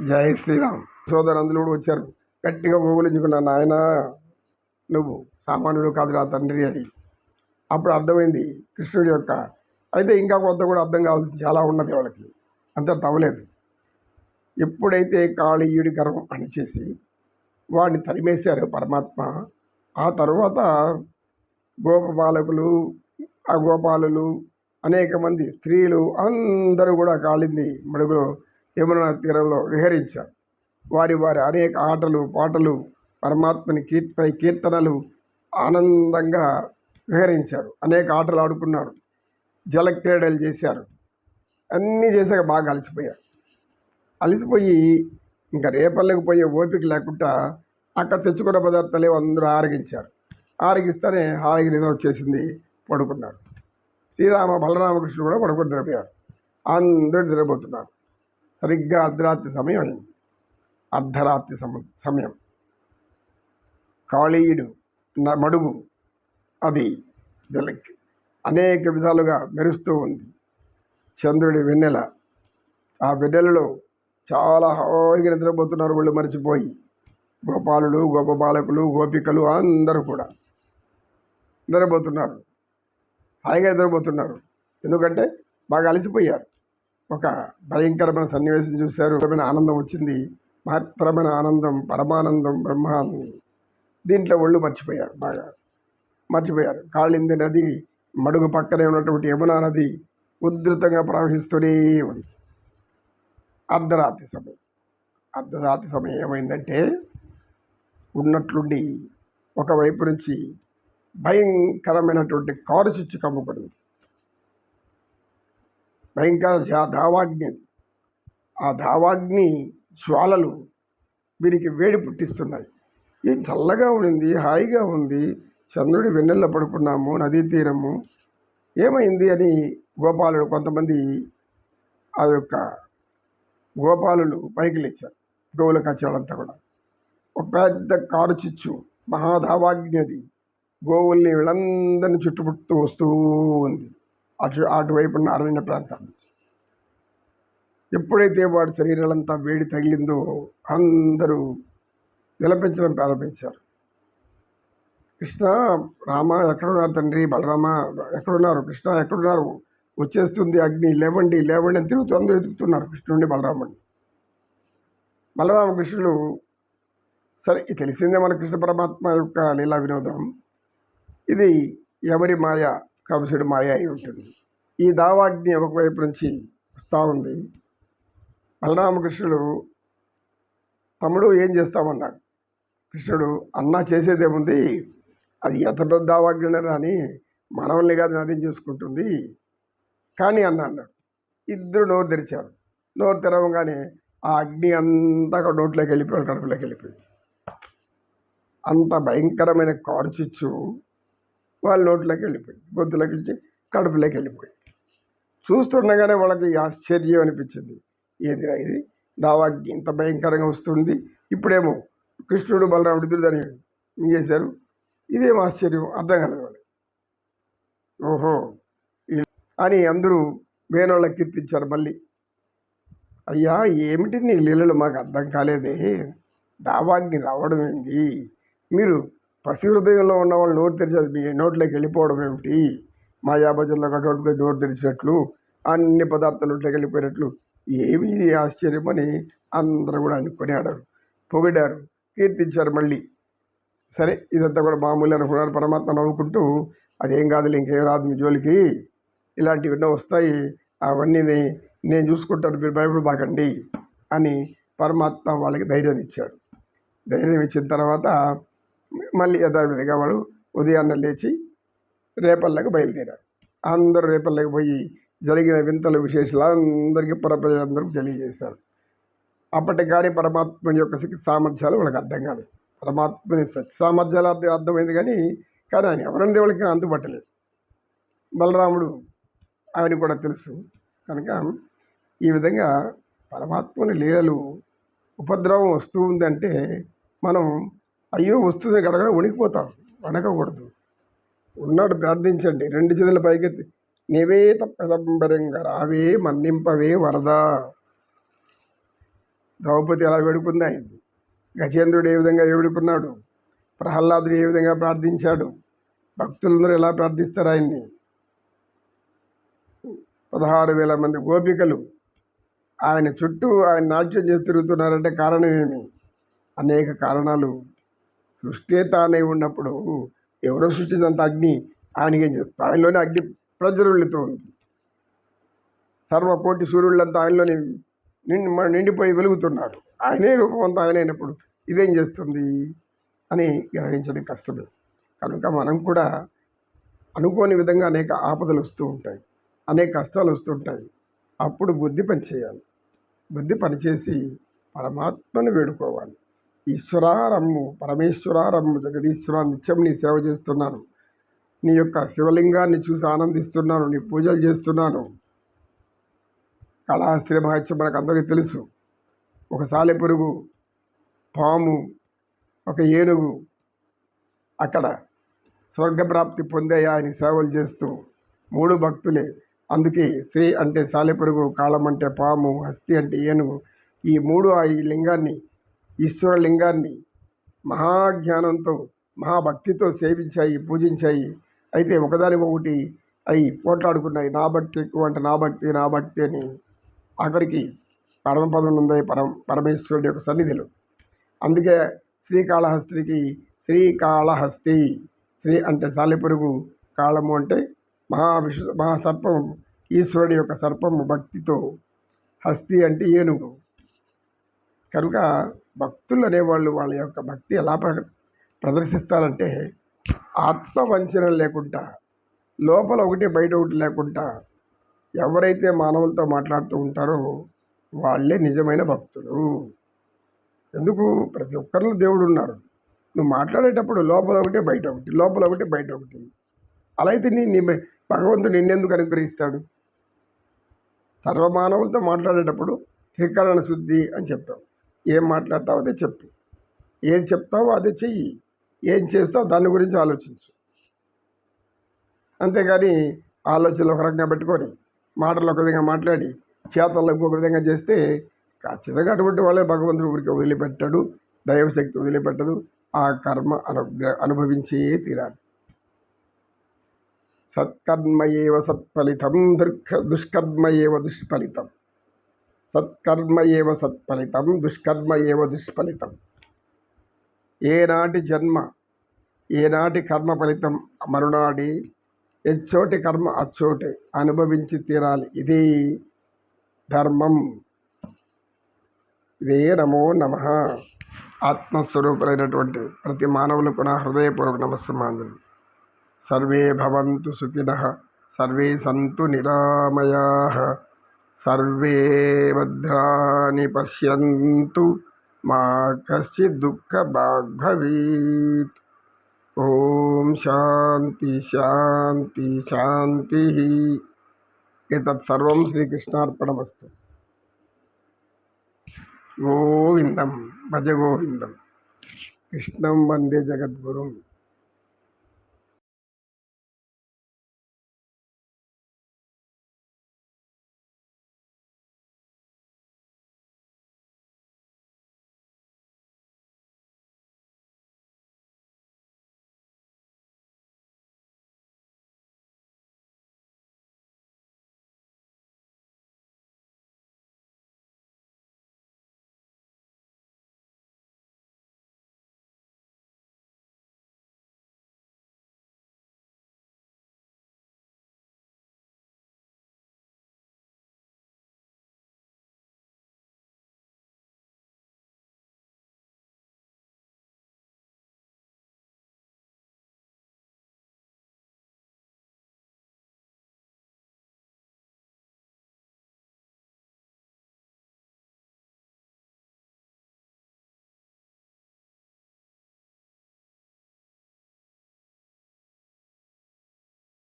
జై శ్రీరామ్. సోదరందులు కూడా వచ్చారు. గట్టిగా గోగులించుకున్నాను నాయన నువ్వు సామాన్యుడు కాదురా తండ్రి అని. అప్పుడు అర్థమైంది కృష్ణుడి యొక్క. అయితే ఇంకా కొంత కూడా అర్థం కావాల్సి చాలా ఉన్నది వాళ్ళకి. అంత తవ్వలేదు. ఎప్పుడైతే కాళీయుడి గర్వం అణిచేసి వాడిని తరిమేశారు పరమాత్మ ఆ తర్వాత గోపబాలకులు ఆ గోపాలులు అనేక మంది స్త్రీలు అందరూ కూడా కాళింది మడుగులో యమునా తీరంలో విహరించారు. వారి వారి అనేక ఆటలు పాటలు పరమాత్మని కీర్తిపై కీర్తనలు ఆనందంగా విహరించారు. అనేక ఆటలు ఆడుకున్నారు. జల క్రీడలు చేశారు. అన్నీ చేశాక బాగా అలసిపోయారు. అలసిపోయి ఇంకా రేపల్లకి పోయే ఓపిక లేకుండా అక్కడ తెచ్చుకున్న పదార్థాలు అందరూ ఆరగించారు. ఆరగిస్తేనే హాయిగా నిద్ర వచ్చేసింది పడుకున్నారు. శ్రీరామ బలరామకృష్ణుడు కూడా పడుకుని నిద్రపోయారు అందరూ నిద్రపోతున్నారు. సరిగ్గా అర్ధరాత్రి సమయం అయింది. అర్ధరాత్రి సమ సమయం. కాళీయుడు న- మడుగు అది జలకి అనేక విధాలుగా మెరుస్తూ ఉంది. చంద్రుడి వెన్నెల ఆ వెన్నెలలో చాలా హాయిగా నిద్రపోతున్నారు వాళ్ళు మర్చిపోయి. గోపాలులు గోపబాలకులు గోపికలు అందరూ కూడా నిద్రపోతున్నారు. హాయిగా నిద్రపోతున్నారు. ఎందుకంటే బాగా అలసిపోయారు. ఒక భయంకరమైన సన్నివేశం చూశారు. ఆనందం వచ్చింది. మహత్తరమైన ఆనందం పరమానందం బ్రహ్మానందం. దీంట్లో ఒళ్ళు మర్చిపోయారు బాగా. మర్చిపోయారు. కాళింది నది మడుగు పక్కనే ఉన్నటువంటి యమునా నది ఉధృతంగా ప్రవహిస్తూనే ఉంది. అర్ధరాత్రి సమయం. అర్ధరాత్రి సమయం ఏమైందంటే ఉన్నట్లుండి ఒకవైపు నుంచి భయంకరమైనటువంటి కారు చిచ్చు కమ్ముకుంది భయంకర జా- దావాగ్ని ఆ దావాగ్ని జ్వాలలు వీరికి వేడి పుట్టిస్తున్నాయి. ఇది చల్లగా ఉండింది హాయిగా ఉంది. చంద్రుడి వెన్నెల్లో పడుకున్నాము నదీ తీరము. ఏమైంది అని గోపాలుడు కొంతమంది ఆ యొక్క గోపాలులు పైకి లేచారు. గోవుల కచ్చాలంతా కూడా. ఒక పెద్ద కారు చిచ్చు మహాధావాగ్ని అది. గోవుల్ని వీళ్ళందరినీ చుట్టుముట్టు వస్తూ ఉంది. అటు అటువైపు ఉన్న అరణ్య ప్రాంతం. నుంచి ఎప్పుడైతే వాడి శరీరాలంతా వేడి తగిలిందో అందరూ విలపించడం ప్రారంభించారు. కృష్ణ రామ ఎక్కడున్నారు తండ్రి? బలరామ ఎక్కడున్నారు? కృష్ణ ఎక్కడున్నారు? వచ్చేస్తుంది అగ్ని లేవండి లేవండి అని తిరుగుతూ అందరూ ఎదుగుతున్నారు కృష్ణుడిని బలరాముడిని. బలరామకృష్ణులు సరే ఇది తెలిసిందే మన కృష్ణ పరమాత్మ యొక్క లీలా వినోదం. ఇది ఎవరి మాయ? కంసుడి మాయ అయి ఉంటుంది. ఈ దావాగ్ని ఒకవైపు నుంచి వస్తూ ఉంది. బలరామకృష్ణుడు తమ్ముడు ఏం చేస్తామన్నాడు? కృష్ణుడు అన్నా చేసేదేముంది? అది ఎంత పెద్ద దావాగ్ని అని మనల్ని కాదు నది చూసుకుంటుంది. కానీ అన్న అన్నాడు. ఇద్దరు నోరు తెరిచారు. నోరు తెరవగానే ఆ అగ్ని అంతా నోట్లోకి వెళ్ళిపోయాడు కడుపులోకి వెళ్ళిపోయింది. అంత భయంకరమైన కారుచిచ్చు వాళ్ళ నోట్లోకి వెళ్ళిపోయింది గొంతులోకి వచ్చి కడుపులోకి వెళ్ళిపోయింది చూస్తుండగానే వాళ్ళకి ఆశ్చర్యం అనిపించింది. ఏదిరా ఇది? దావాగ్ని ఇంత భయంకరంగా వస్తుంది. ఇప్పుడేమో కృష్ణుడు బలరాముడు ఇద్దరు దాన్ని మింగేశారు. ఇదేం ఆశ్చర్యం? అర్థం కలదు ఓహో! అని అందరూ వేణోళ్ళకి కీర్తించారు మళ్ళీ. అయ్యా ఏమిటి నీ లీలలు మాకు అర్థం కాలేదే? దావాగ్ని రావడం ఏంది? మీరు పసి ఉన్నవాళ్ళు ఉన్న వాళ్ళు నోరు తెరిచేది మీ నోట్లోకి వెళ్ళిపోవడం ఏమిటి? మా యాభజన్లో కట్టుకొని నోరు తెరిచినట్లు అన్ని పదార్థాలు నోట్లోకి వెళ్ళిపోయినట్లు ఏమి ఆశ్చర్యమని అందరూ కూడా అనుకుని ఆడారు. పొగిడారు కీర్తించారు మళ్ళీ. సరే ఇదంతా కూడా మామూలు అనుకున్నారు. పరమాత్మ నవ్వుకుంటూ అదేం కాదులే ఇంకేం రాదు మీ జోలికి. ఇలాంటివి ఎన్నో వస్తాయి. అవన్నీ నేను చూసుకుంటాను మీరు భయపడబాకండి అని పరమాత్మ వాళ్ళకి ధైర్యం ఇచ్చాడు. ధైర్యం ఇచ్చిన తర్వాత మళ్ళీ యథావిధిగా వాడు ఉదయాన్నే లేచి రేపల్లకి బయలుదేరారు అందరూ రేపల్లకి పోయి జరిగిన వింతల విశేషాలు అందరికీ పరప్రజలందరికీ తెలియజేశారు. అప్పటి కానీ పరమాత్మ యొక్క శక్తి సామర్థ్యాలు వాళ్ళకి అర్థం కాలేదు. పరమాత్మని శక్తి సామర్థ్యాలు అర్థం అర్థమైంది కానీ కానీ ఆయన ఎవరైనా దేవుడికి అందుబట్టలేదు బలరాముడు ఆయన కూడా తెలుసు. కనుక ఈ విధంగా పరమాత్మని లీలలు ఉపద్రవం వస్తూ ఉందంటే మనం అయ్యో వస్తుంది గడగడ వణికిపోతాం. వణకకూడదు. ఉన్నాడు ప్రార్థించండి. రెండు చేతుల పైకెత్తి నీవే తప్పదంబరంగా రావే మన్నింపవే వరదా. ద్రౌపది ఎలా వేడుకుంది ఆయన గజేంద్రుడు ఏ విధంగా వేడుకున్నాడు? ప్రహ్లాదుడు ఏ విధంగా ప్రార్థించాడు? భక్తులందరూ ఎలా ప్రార్థిస్తారు ఆయన్ని? పదహారు వేల మంది గోపికలు ఆయన చుట్టూ ఆయన నాట్యం చేసి తిరుగుతున్నారంటే కారణం ఏమి? అనేక కారణాలు. సృష్టి తానే ఉన్నప్పుడు ఎవరో సృష్టించినంత అగ్ని ఆయనకేం చేస్తుంది? ఆయనలోనే అగ్ని ప్రజ్వరులతో ఉంది సర్వకోటి సూర్యులంతా ఆయనలోని నిండి నిండిపోయి వెలుగుతున్నారు. ఆయనే రూపంతో ఆయన అయినప్పుడు ఇదేం చేస్తుంది? అని గ్రహించడం కష్టమే. కనుక మనం కూడా అనుకోని విధంగా అనేక ఆపదలు వస్తూ ఉంటాయి. అనేక కష్టాలు వస్తుంటాయి అప్పుడు బుద్ధి పనిచేయాలి. బుద్ధి పనిచేసి పరమాత్మను వేడుకోవాలి. ఈశ్వరారమ్ము పరమేశ్వరారమ్ము జగదీశ్వర నిత్యం నీ సేవ చేస్తున్నాను. నీ యొక్క శివలింగాన్ని చూసి ఆనందిస్తున్నాను నీ పూజలు చేస్తున్నాను. కళాశ్రీ మహత్యం మనకు అందరికీ తెలుసు. ఒక సాలెపురుగు పాము ఒక ఏనుగు అక్కడ స్వర్గప్రాప్తి పొందే ఆయన సేవలు చేస్తూ మూడు భక్తులే. అందుకే శ్రీ అంటే సాలెపురుగు కాళం అంటే పాము హస్తి అంటే ఏనుగు. ఈ మూడు ఆ ఈ లింగాన్ని ఈశ్వర లింగాన్ని మహాజ్ఞానంతో మహాభక్తితో సేవించాయి పూజించాయి. అయితే ఒకదాని ఒకటి అవి పోట్లాడుకున్నాయి. నా భక్తి ఎక్కువ అంటే నా భక్తి నా భక్తి అని అక్కడికి పరమపదం ఉంది పరం పరమేశ్వరుడి యొక్క సన్నిధిలో. అందుకే శ్రీకాళహస్తికి శ్రీకాళహస్తి శ్రీ అంటే సాలిపురుగు కాళము అంటే మహావిష మహాసర్పం ఈశ్వరుడి యొక్క సర్పము భక్తితో. హస్తి అంటే ఏనుగు. కనుక భక్తులు అనేవాళ్ళు వాళ్ళ యొక్క భక్తి ఎలా ప్ర ప్రదర్శిస్తారంటే ఆత్మవంచన లేకుండా లోపల ఒకటి బయట ఒకటి లేకుండా ఎవరైతే మానవులతో మాట్లాడుతూ ఉంటారో వాళ్ళే నిజమైన భక్తులు. ఎందుకు? ప్రతి ఒక్కరిలో దేవుడు ఉన్నారు. నువ్వు మాట్లాడేటప్పుడు లోపల ఒకటి బయట ఒకటి లోపల ఒకటి బయట ఒకటి. అలా అయితే నీ నీ భగవంతుడు నిన్నెందుకు అనుగ్రహిస్తాడు? సర్వమానవులతో మాట్లాడేటప్పుడు త్రికరణ శుద్ధి అని చెప్తాం. ఏం మాట్లాడతావు అదే చెప్పు. ఏం చెప్తావో అదే చెయ్యి. ఏం చేస్తావు దాని గురించి ఆలోచించు. అంతేగాని ఆలోచనలు ఒక రకంగా పెట్టుకొని మాటలు ఒక విధంగా మాట్లాడి చేతల్లో ఇంకొక విధంగా చేస్తే ఖచ్చితంగా అటువంటి వాళ్ళే భగవంతుడు ఊరికి వదిలిపెట్టాడు దైవశక్తి వదిలిపెట్టదు ఆ కర్మ అనుగ్ర అనుభవించే తీరాలి. సత్కర్మయేవ సత్ఫలితం దుర్ఖ దుష్కర్మ ఏవ దుష్ఫలితం. సత్కర్మ ఏవ సత్ఫలితం దుష్కర్మ ఏవ దుష్ఫలితం. ఏనాటి జన్మ ఏనాటి కర్మ ఫలితం మరునాడి ఎచ్చోటి కర్మ అచ్చోటి అనుభవించి తీరాలి. ఇది ధర్మం. ఇదే నమో నమ. ఆత్మస్వరూపులైనటువంటి ప్రతి మానవులకు నా హృదయపూర్వక నమస్సమాంజలి సర్వే భవంతు సుఖిన సర్వే సంతు నిరామయా. सर्वे भद्रा पश्य मा कश्चिद्दुःखभाग् भवेत् ॐ शांति शांति शान्तिः। एतत् सर्वं श्रीकृष्णार्पणमस्तु। गोविन्दं भज गोविन्दं कृष्णं वंदे जगद्गुरुम्।